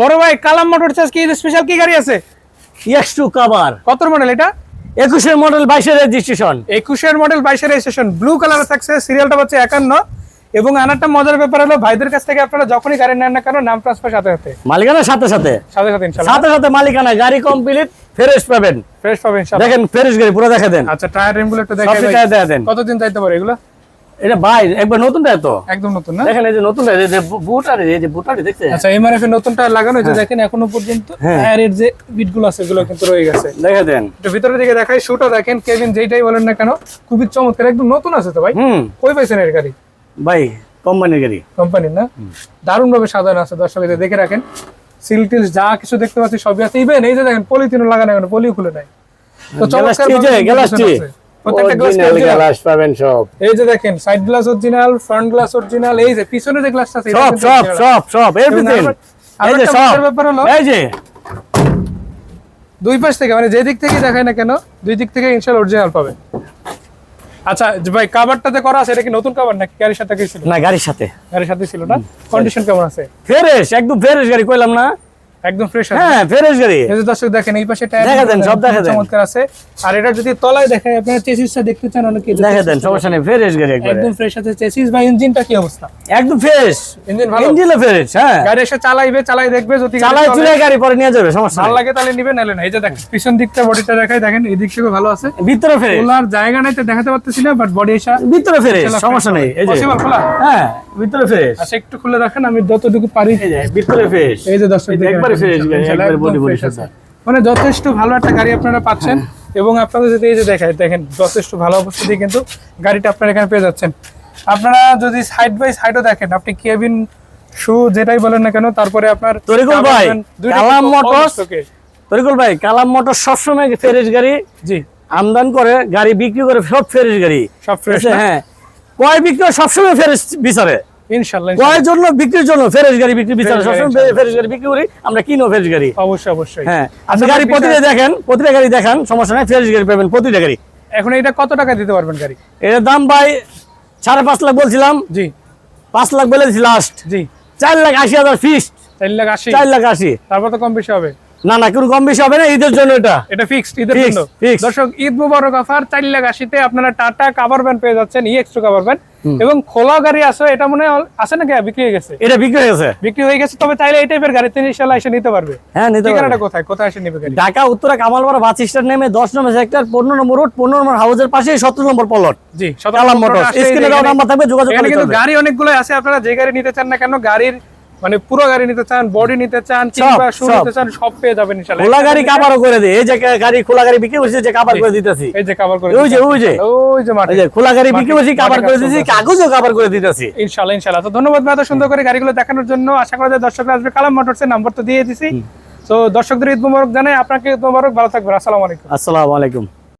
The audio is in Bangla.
বড় ভাই কালাম মোটর চার্জ কি স্পেশাল কি গাড়ি আছে? এক্স টু কাভার কত মডেল এটা? একুশের মডেল বাইশের রেজিস্ট্রেশন একুশের মডেল বাইশের রেজিস্ট্রেশন ব্লু কালার থাকছে সিরিয়ালটা হচ্ছে একান্ন। এবং আনারটা মজার ব্যাপার হলো ভাইদের কাছ থেকে আপনারা যখনই গাড়ি নেন না কেন নাম ট্রান্সফার সাথে সাথে। মালিকানার সাথে সাথে। সাথে সাথে ইনশাল্লাহ। সাথে সাথে মালিকানা গাড়ি কমপ্লিট ফ্রেশ পাবেন। ফ্রেশ পাবেন ইনশাল্লাহ। দেখেন ফ্রেশ গাড়ি পুরো দেখা দেন। আচ্ছা টায়ার রিমগুলো একটু দেখে দেন। কতদিন যাইতে পারে এগুলো? এটা ভাই একবার নতুন টায়ার তো? একদম নতুন না? দেখেন এই যে নতুন টায়ার এই যে বুটারে এই যে বুটারে দেখতে আচ্ছা এমআরএফ এর নতুন টায়ার লাগানো হয়েছে দেখেন এখনও পর্যন্ত হ্যাঁ। টায়ারের যে বিটগুলো আছে এগুলো কিন্তু রয়ে গেছে। দেখে দেন। একটু দিকে দেখাই শুটা দেখেন কেভিন যেইটাই বলেন না কেন খুবই চমৎকার একদম নতুন আছে তো ভাই? কই পাইছেন এর গাড়ি? ভাই কোম্পানির গাড়ি। কোম্পানির না? দারুণ ভাবে সাজানো আছে দর্শক দেখে রাখেন। সিল টিল যা কিছু দেখতে পাচ্ছি সবই আছে। ইভেন এই যে দেখেন পলিথিনও লাগানো এখন পলিও খুলে নাই। তো চমৎকার গ্লাসটি যে ভাবে গ্লাসটি আছে। প্রত্যেকটা গ্লাস পাবেন সব। এই যে দেখেন side glass original front glass original এই যে পিছনে যে গ্লাসটা আছে সব সব সব সব এভরিথিং এই যে সব। ব্যাপার হলো এই যে। দুই পাশ থেকে মানে যে দিক থেকে দেখায় না কেন দুই দিক থেকে ইনশাআল্লাহ অরিজিনাল পাবে আচ্ছা ভাই কাভারটাতে করা আছে এটা কি নতুন কাভার নাকি গাড়ির সাথে কি ছিল? না গাড়ির সাথে। গাড়ির সাথে ছিল না? কন্ডিশন কেমন আছে? ফ্রেশ একদম ফ্রেশ গাড়ি কইলাম না। একদম ফ্রেশ আছে। হ্যাঁ ফ্রেশ গাড়ি। এই যে দর্শক দেখেন এই পাশে টায়ার দেখা দেন, সব দেখা দেন। চমৎকার আছে। আর এটা যদি তলায় দেখায় আপনারা চেসিসটা দেখতে চান অনেকে দেখে দেন সমস্যা নেই ফ্রেশ গাড়ি একদম ফ্রেশ আছে। চেসিস বা ইঞ্জিনটা কি অবস্থা? একদম ফ্রেশ ইঞ্জিন ভালো? ইঞ্জিনে ফ্রেশ হ্যাঁ। গাড়ি এসে চালাইবে চালাই দেখবে যদি চলে, গাড়ি পরে নিয়ে যাবে সমস্যা ভালো লাগে তাহলে নিবে নাহলে না। এই যে দেখেন পিছন দিকটা বডিটা দেখাই দেখেন এই দিক থেকে ভালো আছে। ভিতরে ফ্রেশ খোলার জায়গা নাই তো দেখাতে পারতেছি না বাট বডি এসে ভিতরে ফ্রেশ সমস্যা নেই এই যে। খোলা? হ্যাঁ ভিতরে ফ্রেশ আচ্ছা একটু খুলে দেখেন আমি যতটুকু পারি। ভিতরে ফ্রেশ এই যে দর্শক একবারে ফ্রেশ গাড়ি ইনশাআল্লাহ, একবারে একদম বডি বডি মানে যথেষ্ট ভালো একটা গাড়ি আপনারা পাচ্ছেন এবং আপনাদের যদি এই যে দেখায় দেখেন যথেষ্ট ভালো অবস্থাতে কিন্তু গাড়িটা আপনারা এখানে পেয়ে যাচ্ছেন। আপনারা যদি সাইড বাই সাইডও দেখেন আপনি কেবিন শু যেটাই বলেন না কেন তারপরে আপনার তরিকুল ভাই, কালাম মোটরস, তরিকুল ভাই কালাম মোটর সবসময় ফ্রেশ গাড়ি? জি। আমদান করে গাড়ি বিক্রি করে সব ফ্রেশ গাড়ি। সব ফ্রেশ হ্যাঁ। কয় বিক্রি করে সবসময় ফ্রেশ বিচারে? জন্য বিক্রির জন্য ফ্রেশ গাড়ি বিক্রি বিচারে সবসময় ইনশাল্লাহ। গাড়ি বিক্রি করি আমরা কিনো ফ্রেশ গাড়ি। অবশ্যই অবশ্যই। হ্যাঁ আপনি আচ্ছা, গাড়ি প্রতিটা দেখেন প্রতিটা গাড়ি দেখান সমস্যা নাই ফ্রেশ গাড়ি পাবেন প্রতিটা গাড়ি। এখন এটা কত টাকা দিতে পারবেন গাড়ি? এটার দাম ভাই সাড়ে পাঁচ লাখ বলছিলাম। জি। পাঁচ লাখ বলেছি লাস্ট জি। চার লাখ আশি হাজার ফিক্সড চার লাখ আশি। চার লাখ আশি। তারপর তো কম বেশি হবে। না না কোনো কম বেশি হবে না ঈদের জন্য এটা। এটা ফিক্সড ঈদের জন্য. দর্শক ঈদ মুবারক অফার চার লাখ আশিতে আপনারা টাটা কাভার ভ্যান পেয়ে যাচ্ছেন কাভার ভ্যান এবং খোলা গাড়ি আছে এটা মনে হয় আছে নাকি? বিক্রি হয়ে গেছে। এটা বিক্রি হয়ে গেছে। বিক্রি হয়ে গেছে তবে চাইলে এই টাইপের গাড়ি তিনি ইনশাল্লাহ এসে নিতে পারবে। হ্যাঁ নিতে পারবে। ঠিকানাটা কোথায়? কোথায় এসে নিবে গাড়ি? ঢাকা উত্তরা কামালপাড়া বাস স্ট্যান্ড নেমে দশ নম্বর সেক্টর পনেরো নম্বর রোড পনেরো নম্বর হাউসের পাশে সতেরো নম্বর পলট জি কালাম মোটরস স্ক্রিনে দেওয়া নাম্বার থাকবে যোগাযোগ কিন্তু গাড়ি অনেকগুলো আছে আপনারা যে গাড়ি নিতে চান না কেন গাড়ির মানে পুরো গাড়ি নিতে চান বডি নিতে চান কিংবা শু নিতে চান সব পেয়ে যাবেন ইনশাল্লাহ খোলা গাড়ি করে দিই এই যে গাড়ি খোলা গাড়ি বিক্রি করছি যে কাবার করে দিতেছি। এই যে কভার করে ওই যে ওই যে। ওই যে মাঠে। এই যে খোলা গাড়ি বিক্রি করছি কাবার করে দিতেছি কাগজও কাবার করে দিতেছি। ইনশাল্লাহ ইনশাল্লাহ তো ধন্যবাদ ভাই এত সুন্দর করে গাড়িগুলো দেখানোর জন্য। আশা করা যায় দর্শকরা আসবে। কালাম মোটরসের নাম্বার তো দিয়ে দিছি। তো দর্শকদের ঈদ মোবারক জানাই। আপনাকে মোবারক ভালো থাকবেন। আসসালামু আলাইকুম। আসসালামু আলাইকুম।